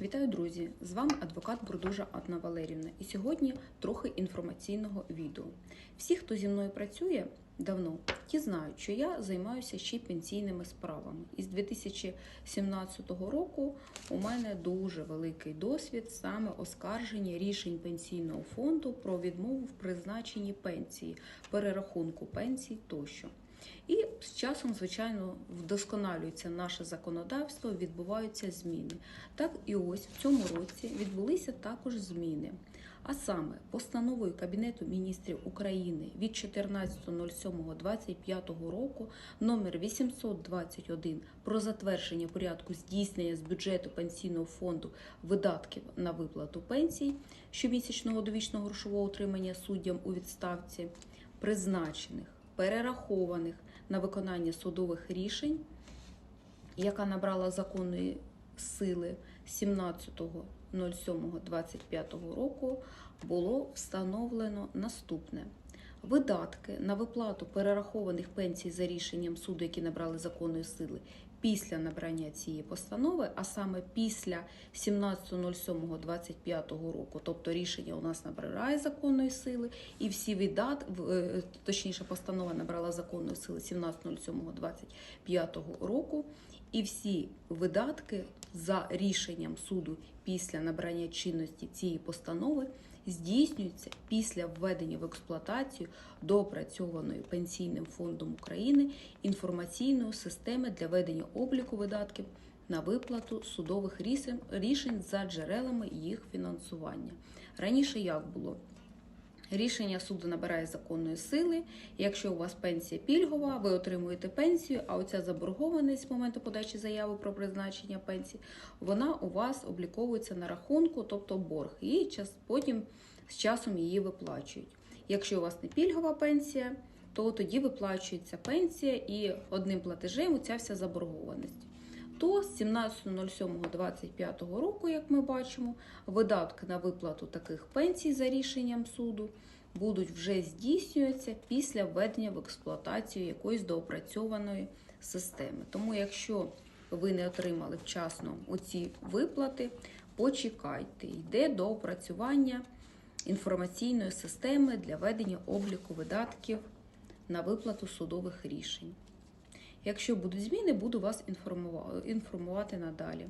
Вітаю, друзі! З вами адвокат Бурдужа Анна Валерівна. І сьогодні трохи інформаційного відео. Всі, хто зі мною працює давно, ті знають, що я займаюся ще й пенсійними справами. І з 2017 року у мене дуже великий досвід саме оскарження рішень пенсійного фонду про відмову в призначенні пенсії, перерахунку пенсій тощо. І з часом, звичайно, вдосконалюється наше законодавство, відбуваються зміни. Так і ось в цьому році відбулися також зміни. А саме постановою Кабінету міністрів України від 14.07.25 року номер 821 про затвердження порядку здійснення з бюджету пенсійного фонду видатків на виплату пенсій щомісячного довічного грошового утримання суддям у відставці, призначених, перерахованих на виконання судових рішень, яка набрала законної сили 17.07.25 року, було встановлено наступне. Видатки на виплату перерахованих пенсій за рішенням суду, які набрали законної сили після набрання цієї постанови, а саме після 17.07.25 року, тобто рішення у нас набирає законної сили, і всі видат, точніше, постанова набрала законної сили 17.07.25 року, і всі видатки за рішенням суду після набрання чинності цієї постанови здійснюються після введення в експлуатацію доопрацьованої Пенсійним фондом України інформаційної системи для ведення обліку видатків на виплату судових рішень- за джерелами їх фінансування. Раніше як було? Рішення суду набирає законної сили. Якщо у вас пенсія пільгова, ви отримуєте пенсію, а оця заборгованість з моменту подачі заяви про призначення пенсії, вона у вас обліковується на рахунку, тобто борг, і потім з часом її виплачують. Якщо у вас не пільгова пенсія, то тоді виплачується пенсія і одним платежем ця вся заборгованість. То з 17.07.25 року, як ми бачимо, видатки на виплату таких пенсій за рішенням суду будуть вже здійснюватися після введення в експлуатацію якоїсь доопрацьованої системи. Тому, якщо ви не отримали вчасно оці виплати, почекайте, йде до опрацювання інформаційної системи для ведення обліку видатків на виплату судових рішень. Якщо будуть зміни, буду вас інформува- інформувати надалі.